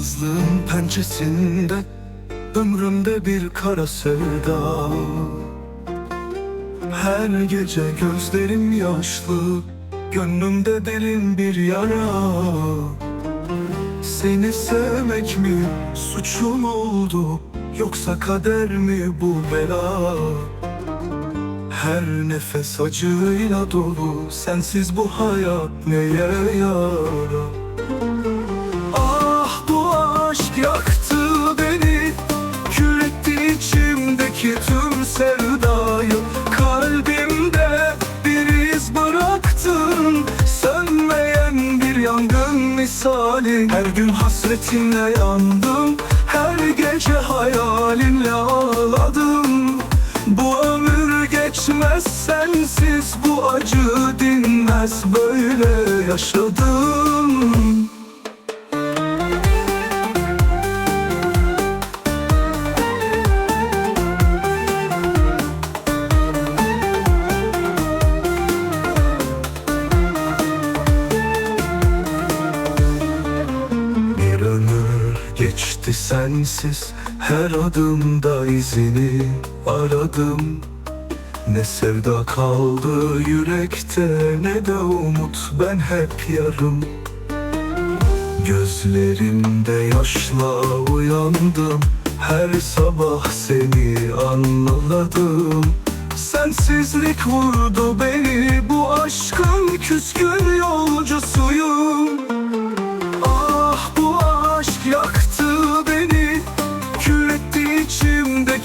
Yalnızlığın pençesinde Ömrümde bir kara sevda. Her gece gözlerim yaşlı Gönlümde derin bir yara. Seni sevmek mi suçum oldu Yoksa kader mi bu bela? Her nefes acıyla dolu Sensiz bu hayat neye yarar yaktı beni Kül içimdeki tüm sevdayı. Kalbimde bir iz bıraktın Sönmeyen bir yangın misali. Her gün hasretinle yandım Her gece hayalinle ağladım. Bu ömür geçmez sensiz Bu acı dinmez. Böyle yaşadım geçti sensiz Her adımda izini aradım. Ne sevda kaldı yürekte Ne de umut ben hep yarım. Gözlerimde yaşla uyandım Her sabah seni anladım. Sensizlik vurdu beni Bu aşkın küskün yolcusuyum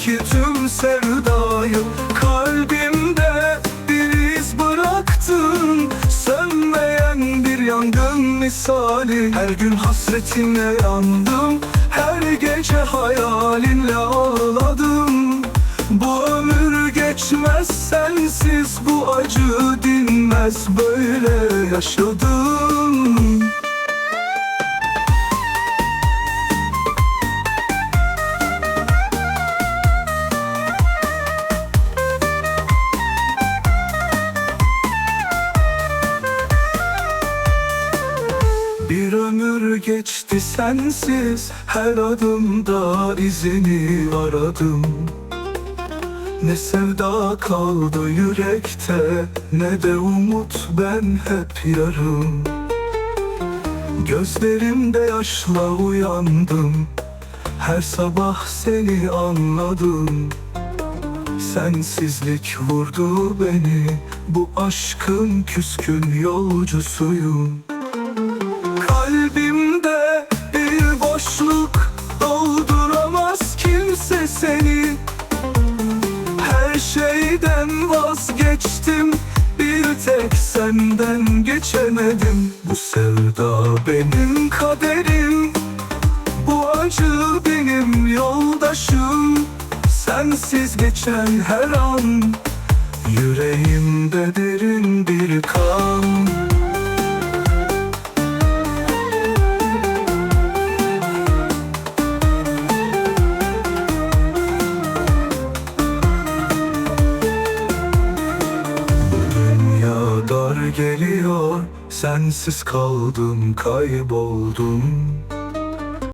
içimdeki tüm sevdayı Kalbimde bir iz bıraktın. Sönmeyen bir yangın misali. Her gün hasretinle yandım. Her gece hayalinle ağladım. Bu ömür geçmez sensiz Bu acı dinmez. Böyle yaşadım geçti sensiz. Her adımda izini aradım. Ne sevda kaldı yürekte Ne de umut ben hep yarım. Gözlerimde yaşla uyandım. Her sabah seni anladım. Sensizlik vurdu beni. Bu aşkın küskün yolcusuyum seni. Her şeyden vazgeçtim. Bir tek senden geçemedim. Bu sevda benim kaderim. Bu acı benim yoldaşım. Sensiz geçen her an. Yüreğimde derin geliyor. Sensiz kaldım kayboldum